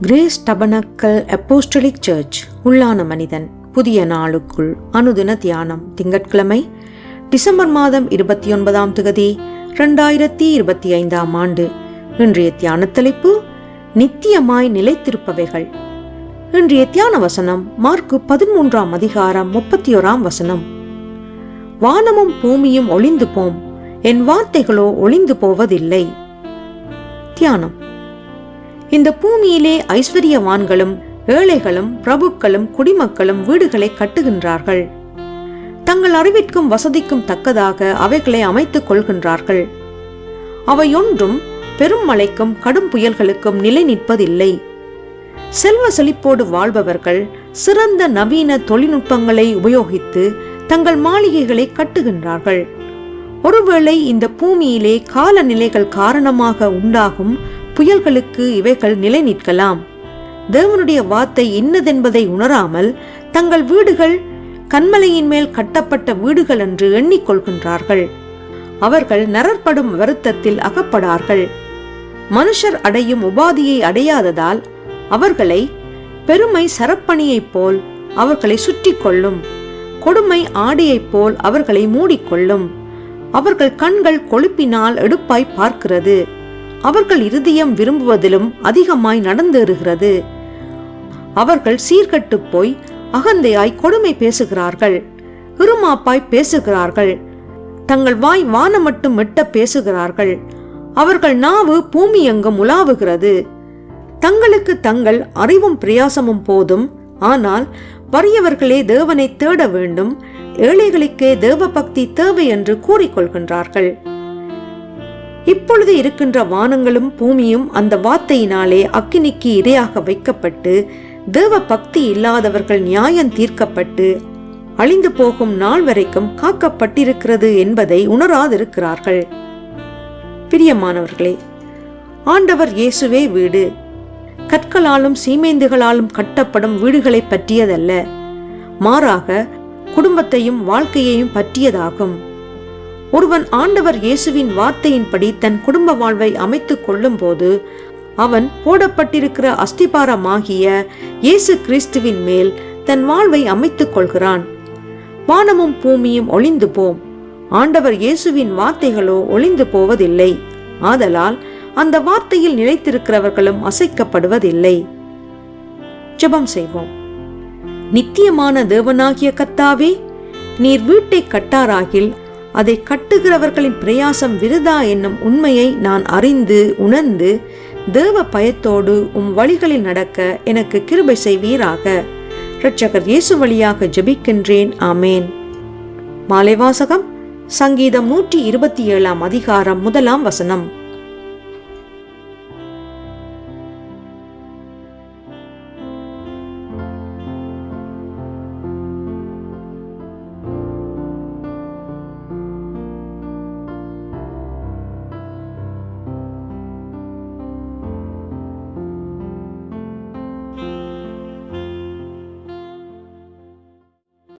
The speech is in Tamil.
கிரேஸ் டபனக்கல் அப்போஸ்டலிக் சர்ச் உள்ளான மனிதன் புதிய நாளுக்குள் அனுதின தியானம் திங்கட்கிழமை டிசம்பர் மாதம் இருபத்தி ஒன்பதாம் திகதி ரெண்டாயிரத்தி இருபத்தி ஐந்தாம் ஆண்டு. இன்றைய தியான தலைப்பு நித்தியமாய் நிலைத்திருப்பவைகள். இன்றைய தியான வசனம் மார்க்கு பதிமூன்றாம் அதிகாரம் முப்பத்தி ஓராம் வசனம். வானமும் பூமியும் ஒளிந்து போம் என் வார்த்தைகளோ ஒளிந்து போவதில்லை. தியானம். இந்த பூமியிலே ஐஸ்வர்யவான்களும் ஏழைகளும் பிரபுக்களும் குடிமக்களும் வீடுகளை கட்டுகின்றார்கள். தங்கள் அறிவிற்கும் வசதிக்கும் தக்கதாக அவைகளை அமைத்துக் கொள்கின்றார்கள். அவையொன்றும் பெரும் மழைக்கும் கடும் புயல்களுக்கும் நிலை நிற்பதில்லை. செல்வ செழிப்போடு வாழ்பவர்கள் சிறந்த நவீன தொழில்நுட்பங்களை உபயோகித்து தங்கள் மாளிகைகளை கட்டுகின்றார்கள். ஒருவேளை இந்த பூமியிலே காலநிலைகள் காரணமாக உண்டாகும் புயல்களுக்கு இவைகள் நிலை நிற்கலாம். தேவனுடைய வார்த்தை இன்னதென்பதை உணராமல் தங்கள் வீடுகள் கண்மலையின் மேல் கட்டப்பட்ட வீடுகள் என்று எண்ணிக்கொள்கின்றார்கள். அவர்கள் நரற்படும் வருத்தத்தில் அகப்படார்கள். மனுஷர் அடையும் உபாதியை அடையாததால் அவர்களை பெருமை சரப்பணியைப் போல் அவர்களை சுற்றி கொள்ளும். கொடுமை ஆடையைப் போல் அவர்களை மூடிக்கொள்ளும் அவர்கள் கண்கள் கொழுப்பினால் எடுப்பாய் பார்க்கிறது. அவர்கள் இருதயம் விரும்புவதிலும் அதிகமாய் நடந்தேறுகிறது. அவர்கள் சீர்கட்டு போய் அகந்தையாய் கொடுமை பேசுகிறார்கள். இருமாப்பாய் பேசுகிறார்கள். தங்கள் வாய் வானம் மட்டும் மெட்ட பேசுகிறார்கள். அவர்கள் நாவு பூமி எங்கும் உலாவுகிறது. தங்களுக்கு தங்கள் அறிவும் பிரயாசமும் போதும். ஆனால் வறியவர்களே தேவனை தேட வேண்டும். ஏழைகளுக்கே தேவ பக்தி தேவை என்று கூறிக்கொள்கின்றார்கள். இப்பொழுது இருக்கின்ற வானங்களும் பூமியும் அந்த வார்த்தையினாலே அக்கினிக்கு இரையாக வைக்கப்பட்டு தேவ பக்தி இல்லாதவர்கள் நியாயம் தீர்க்கப்பட்டு அழிந்து போகும் நாள் வரைக்கும் காக்கப்பட்டிருக்கிறது என்பதை உணராதிருக்கிறார்கள். பிரியமானவர்களே ஆண்டவர் இயேசுவே வீடு. கற்களாலும் சீமேந்துகளாலும் கட்டப்படும் வீடுகளை பற்றியதல்ல. மாறாக குடும்பத்தையும் வாழ்க்கையையும் பற்றியதாகும். ஒருவன் ஆண்டவர் இயேசுவின் வார்த்தையின்படி தன் குடும்ப வாழ்வை அமைத்துக் கொள்ளும் போது அவன் போடப்பட்டிருக்கிற அஸ்திபாரமாகிய இயேசு கிறிஸ்துவின் மேல் தன் வாழ்வை அமைத்துக் கொள்கிறான். வானமும் பூமியும் ஒளிந்து போம் ஆண்டவர் இயேசுவின் வார்த்தைகளோ ஒளிந்து போவதில்லை. ஆதலால் அந்த வார்த்தையில் நிலைத்திருக்கிறவர்களும் அசைக்கப்படுவதில்லை. ஜெபம் செய்வோம். நித்தியமான தேவனாகிய கத்தாவே நீர் வீட்டை கட்டாராகில் அதை கட்டுகிறவர்களின் பிரயாசம் விருதா என்னும் உண்மையை நான் அறிந்து உணர்ந்து தேவ பயத்தோடு உம் வழிகளில் நடக்க எனக்கு கிருபை செய்வீராக. இரட்சகர் இயேசு வழியாக ஜெபிக்கின்றேன். ஆமேன். மாலைவாசகம் சங்கீதம் நூற்றி இருபத்தி ஏழாம் அதிகாரம் முதலாம் வசனம்.